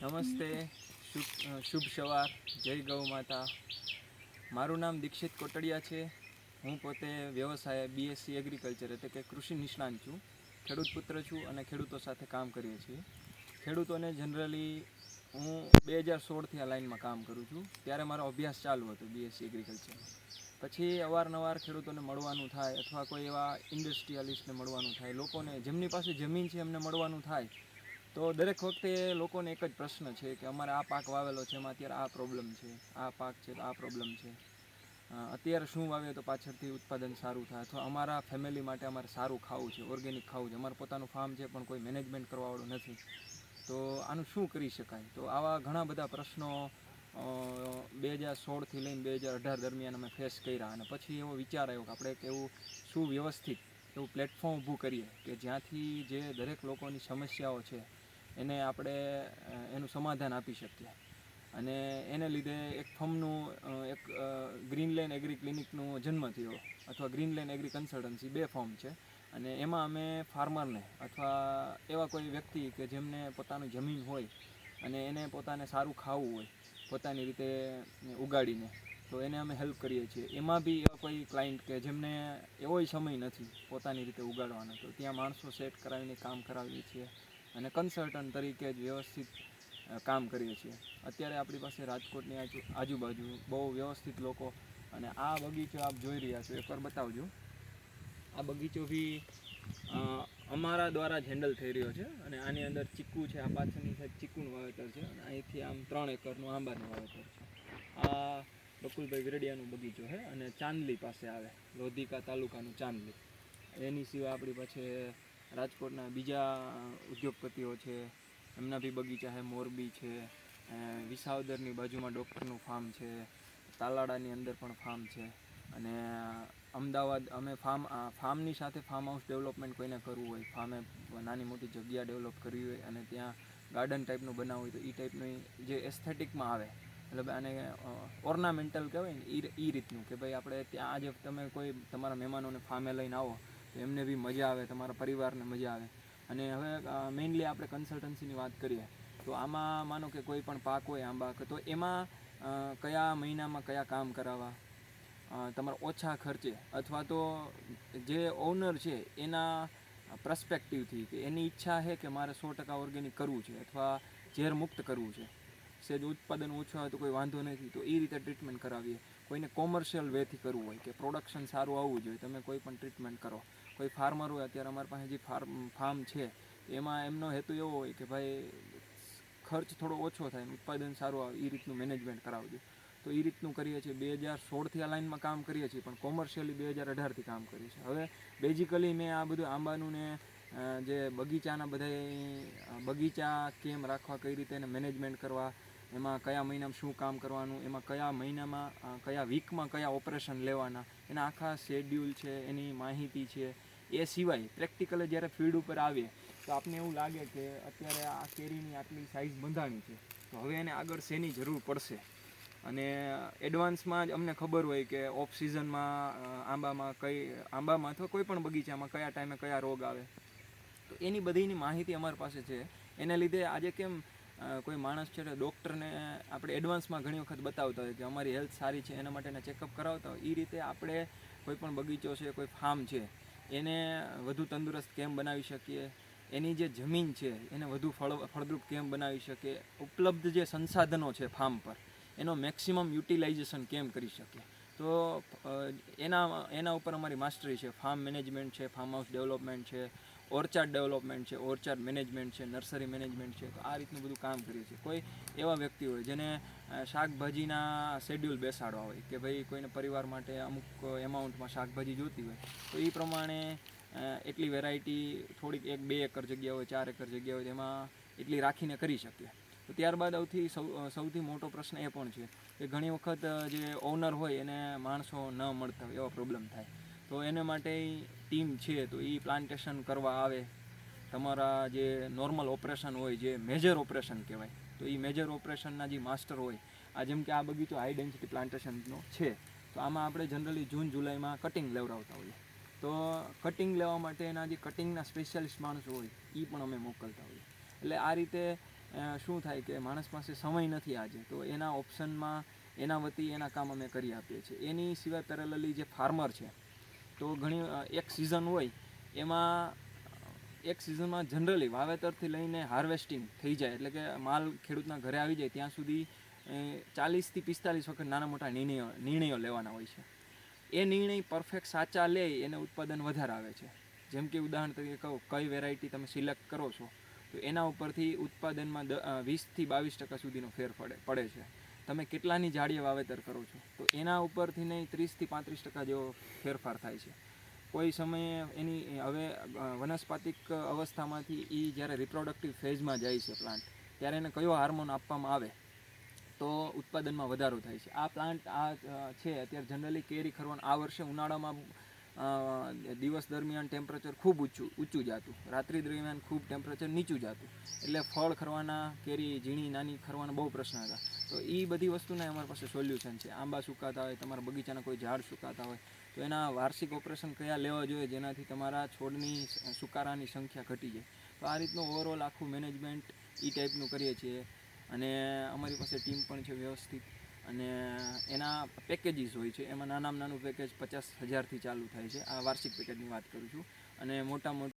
નમસ્તે, શુભ શુભ સવાર, જય ગૌ માતા. મારું નામ દીક્ષિત કોટડિયા છે. હું પોતે વ્યવસાય બીએસસી એગ્રીકલ્ચર એટલે કે કૃષિ નિષ્ણાંત છું. ખેડૂત પુત્ર છું અને ખેડૂતો સાથે કામ કરીએ છીએ. ખેડૂતોને જનરલી હું બે હજાર સોળથી આ લાઈનમાં કામ કરું છું. ત્યારે મારો અભ્યાસ ચાલુ હતો બીએસસી એગ્રીકલ્ચર પછી અવારનવાર ખેડૂતોને મળવાનું થાય અથવા કોઈ એવા ઇન્ડસ્ટ્રીયાલિસ્ટને મળવાનું થાય. લોકોને જેમની પાસે જમીન છે એમને મળવાનું થાય. તો દરેક વખતે લોકોને એક જ પ્રશ્ન છે કે અમારે આ પાક વાવેલો છે, એમાં અત્યારે આ પ્રોબ્લેમ છે, આ પાક છે, તો આ પ્રોબ્લેમ છે. અત્યારે શું વાવીએ તો પાછળથી ઉત્પાદન સારું થાય. અથવા અમારા ફેમિલી માટે અમારે સારું ખાવું છે ઓર્ગેનિક ખાવું છે. અમારું પોતાનું ફાર્મ છે પણ કોઈ મેનેજમેન્ટ કરવાવાળું નથી. તો આનું શું કરી શકાય? તો આવા ઘણા બધા પ્રશ્નો બે હજાર સોળથી લઈને બે હજાર અઢાર દરમિયાન અમે ફેસ કર્યા. અને પછી એવો વિચાર આવ્યો કે આપણે એક એવું સુવ્યવસ્થિત એવું પ્લેટફોર્મ ઊભું કરીએ કે જ્યાંથી જે દરેક લોકોની સમસ્યાઓ છે એને આપણે એનું સમાધાન આપી શકીએ. અને એને લીધે એક ફર્મનું એક ગ્રીન ગ્રીનલેન્ડ એગ્રી ક્લિનિકનો જન્મ થયો, અથવા ગ્રીન ગ્રીનલેન્ડ એગ્રી કન્સલ્ટન્સી બે ફોર્મ છે. અને એમાં અમે ફાર્મરને અથવા એવા કોઈ વ્યક્તિ કે જેમને પોતાનું જમીન હોય અને એને પોતાને સારું ખાવું હોય, પોતાની રીતે ઉગાડીને, તો એને અમે હેલ્પ કરીએ છીએ. એમાં બી એવા કોઈ ક્લાયન્ટ કે જેમને એવોય સમય નથી પોતાની રીતે ઉગાડવાનો, તો ત્યાં માણસો સેટ કરાવીને કામ કરાવીએ છીએ. અને કન્સલ્ટન્ટ તરીકે જ વ્યવસ્થિત કામ કરીએ છીએ. અત્યારે આપણી પાસે રાજકોટની આજુ, આજુબાજુ બહુ વ્યવસ્થિત લોકો અને આ બગીચો આપ જોઈ રહ્યા છો. એકવાર બતાવજો. આ બગીચો બી અમારા દ્વારા જ હેન્ડલ થઈ રહ્યો છે અને આની અંદર ચીકુ છે, આ પાછળની સાઈડ ચીકુનું વાવેતર છે અને અહીંથી આમ ત્રણ એકરનું આંબાનું વાવેતર છે. આ બકુલભાઈ વિરડિયાનું બગીચો છે અને ચાંદલી પાસે આવે, લોધિકા તાલુકાનું ચાંદલી. એની સિવાય આપણી પાસે રાજકોટના બીજા ઉદ્યોગપતિઓ છે, એમના બી બગીચા છે, મોરબી છે વિસાવદરની બાજુમાં ડૉક્ટરનું ફાર્મ છે તાલાડાની અંદર પણ ફાર્મ છે અને અમદાવાદ અમે ફાર્મ ફાર્મની સાથે ફાર્મ હાઉસ ડેવલપમેન્ટ કોઈને કરવું હોય, ફાર્મે નાની મોટી જગ્યા ડેવલપ કરવી હોય અને ત્યાં ગાર્ડન ટાઈપનું બનાવવું હોય તો એ ટાઈપનું જે એસ્થેટિકમાં આવે, એટલે આને ઓર્નામેન્ટલ કહેવાય ને એ રીતનું કે ભાઈ આપણે ત્યાં આજે તમે કોઈ તમારા મહેમાનોને ફાર્મે લઈને આવો તો એમને બી મજા આવે, તમારા પરિવારને મજા આવે. અને હવે મેઇનલી આપણે કન્સલ્ટન્સીની વાત કરીએ, તો આમાં માનો કે કોઈ પણ પાક હોય આંબા તો એમાં કયા મહિનામાં કયા કામ કરાવવા? તમારા ઓછા ખર્ચે, અથવા તો જે ઓનર છે, એના પ્રસ્પેક્ટિવથી કે એની ઈચ્છા છે કે મારે સો ટકા ઓર્ગેનિક કરવું છે, અથવા ઝેર મુક્ત કરવું છે. સેજ ઉત્પાદન ઓછું હોય તો કોઈ વાંધો નથી, તો એ રીતે ટ્રીટમેન્ટ કરાવીએ. કોઈને કોમર્શિયલ વેથી કરવું હોય, કે પ્રોડક્શન સારું આવવું જોઈએ, તમે કોઈ પણ ટ્રીટમેન્ટ કરો. કોઈ ફાર્મર હોય, અત્યારે અમારી પાસે જે ફાર્મ ફાર્મ છે, એમાં એમનો હેતુ એવો હોય કે ભાઈ ખર્ચ થોડો ઓછો થાય, ઉત્પાદન સારું આવે એ રીતનું મેનેજમેન્ટ કરાવજો. તો એ રીતનું કરીએ છીએ, બે હજાર સોળથી આ લાઈનમાં કામ કરીએ છીએ, પણ કોમર્શિયલી બે હજાર અઢારથી કામ કરીએ છીએ. હવે બેઝિકલી મેં આ બધું આંબાનું ને જે બગીચાના બધા બગીચા કેમ રાખવા, કઈ રીતે એને મેનેજમેન્ટ કરવા, એમાં કયા મહિનામાં શું કામ કરવાનું, એમાં કયા મહિનામાં કયા વીકમાં કયા ઓપરેશન લેવાના, એના આખા શેડ્યુલ છે, એની માહિતી છે એ સિવાય પ્રેક્ટિકલે જ્યારે ફિલ્ડ ઉપર આવીએ તો આપને એવું લાગે કે અત્યારે આ કેરીની આટલી સાઇઝ બંધાણી છે. તો હવે એને આગળ શેની જરૂર પડશે? અને એડવાન્સમાં જ અમને ખબર હોય કે ઓફ સિઝનમાં આંબામાં કઈ, આંબામાં અથવા કોઈ પણ બગીચામાં કયા ટાઈમે કયા રોગ આવે? તો એની બધીની માહિતી અમારી પાસે છે. એને લીધે આજે કેમ કોઈ માણસ છે ડૉક્ટરને આપણે એડવાન્સમાં ઘણી વખત બતાવતા હોય કે અમારી હેલ્થ સારી છે, એના માટેના ચેકઅપ કરાવતા હોય. એ રીતે આપણે કોઈ પણ બગીચો છે, કોઈ ફાર્મ છે એને વધુ તંદુરસ્ત કેમ બનાવી શકીએ? એની જે જમીન છે, એને વધુ ફળ, ફળદ્રુપ કેમ બનાવી શકીએ? ઉપલબ્ધ જે સંસાધનો છે ફાર્મ પર, એનો મેક્સિમમ યુટિલાઇઝેશન કેમ કરી શકીએ? તો એના એના ઉપર અમારી માસ્ટરી છે. ફાર્મ મેનેજમેન્ટ છે, ફાર્મ હાઉસ ડેવલપમેન્ટ છે. ઓર્ચાર્ડ ડેવલપમેન્ટ છે ઓર્ચાર્ડ મેનેજમેન્ટ છે નર્સરી મેનેજમેન્ટ છે, તો આ રીતનું બધું કામ કરીએ છીએ. કોઈ એવા વ્યક્તિ હોય જેને શાકભાજીના શેડ્યુલ બેસાડવા હોય કે ભાઈ કોઈને પરિવાર માટે અમુક એમાઉન્ટમાં શાકભાજી જોતી હોય, તો એ પ્રમાણે એટલી વેરાયટી થોડીક એક બે એકર જગ્યા હોય, ચાર એકર જગ્યા હોય તેમાં એટલી રાખીને કરી શકીએ. તો ત્યારબાદ સૌથી સૌથી મોટો પ્રશ્ન એ પણ છે કે ઘણી વખત જે ઓનર હોય એને માણસો ન મળતા હોય એવા પ્રોબ્લેમ થાય. તો એને માટે ટીમ છે, તો એ પ્લાન્ટેશન કરવા આવે. તમારા જે નોર્મલ ઓપરેશન હોય, જે મેજર ઓપરેશન કહેવાય, તો એ મેજર ઓપરેશનના જે માસ્ટર હોય, આ જેમ કે આ બગીચો હાઈ પ્લાન્ટેશનનો છે, તો આમાં આપણે જનરલી જૂન, જુલાઈમાં કટિંગ લેવડાવતા હોઈએ. તો કટિંગ લેવા માટેના જે કટિંગના સ્પેશિયાલિસ્ટ માણસો હોય એ પણ અમે મોકલતા હોઈએ. એટલે આ રીતે શું થાય કે માણસ પાસે સમય નથી આજે, તો એના ઓપ્શનમાં એના વતી એના કામ અમે કરી આપીએ છીએ. એની સિવાય પેરેલલી જે ફાર્મર છે તો ઘણી એક સિઝન હોય, એમાં, એક સિઝનમાં જનરલી વાવેતરથી લઈને હાર્વેસ્ટિંગ થઈ જાય. એટલે કે માલ ખેડૂતના ઘરે આવી જાય, ત્યાં સુધી ચાલીસથી પિસ્તાલીસ વખત નાના મોટા નિર્ણયો નિર્ણયો લેવાના હોય છે. એ નિર્ણય પરફેક્ટ સાચા લે, એને ઉત્પાદન વધારે આવે છે. જેમ કે ઉદાહરણ તરીકે કહો, કઈ વેરાયટી તમે સિલેક્ટ કરો છો, તો એના ઉપરથી ઉત્પાદનમાં વીસથી બાવીસ ટકા સુધીનો ફેર પડે પડે છે. તમે કેટલાની જાળીએ વાવેતર કરો છો? તો એના ઉપરથી નહીં, ત્રીસથી પાંત્રીસ ટકા જેવો ફેરફાર થાય છે. કોઈ સમયે એની, હવે વનસ્પતિક અવસ્થામાંથી એ જ્યારે રિપ્રોડક્ટિવ ફેઝમાં જાય છે પ્લાન્ટ ત્યારે એને કયો હાર્મોન આપવામાં આવે? તો ઉત્પાદનમાં વધારો થાય છે. આ પ્લાન્ટ આ છે. અત્યારે જનરલી કેરી ખરવાનું, આ વર્ષે ઉનાળામાં દિવસ દરમિયાન ટેમ્પરેચર ખૂબ ઊંચું ઊંચું જતું. રાત્રિ દરમિયાન ખૂબ ટેમ્પરેચર નીચું જતું. એટલે ફળ ખરવાના કેરી, ઝીણી, નાની ખરવાના બહુ પ્રશ્ન હતા. તો એ બધી વસ્તુના અમારી પાસે સોલ્યુશન છે. આંબા સુકાતા હોય, તમારા બગીચાના કોઈ ઝાડ સુકાતા હોય, તો એના વાર્ષિક ઓપરેશન કયા લેવા જોઈએ? જેનાથી તમારા છોડની સુકારાની સંખ્યા ઘટી જાય. તો આ રીતનું ઓવરઓલ આખું મેનેજમેન્ટ એ ટાઈપનું કરીએ છીએ. અને અમારી પાસે ટીમ પણ છે વ્યવસ્થિત. અને એના પેકેજીસ હોય છે. એમાં નાનામાં નાનું પેકેજ પચાસ હજારથી ચાલુ થાય છે. આ વાર્ષિક પેકેજની વાત કરું છું. અને મોટા મોટા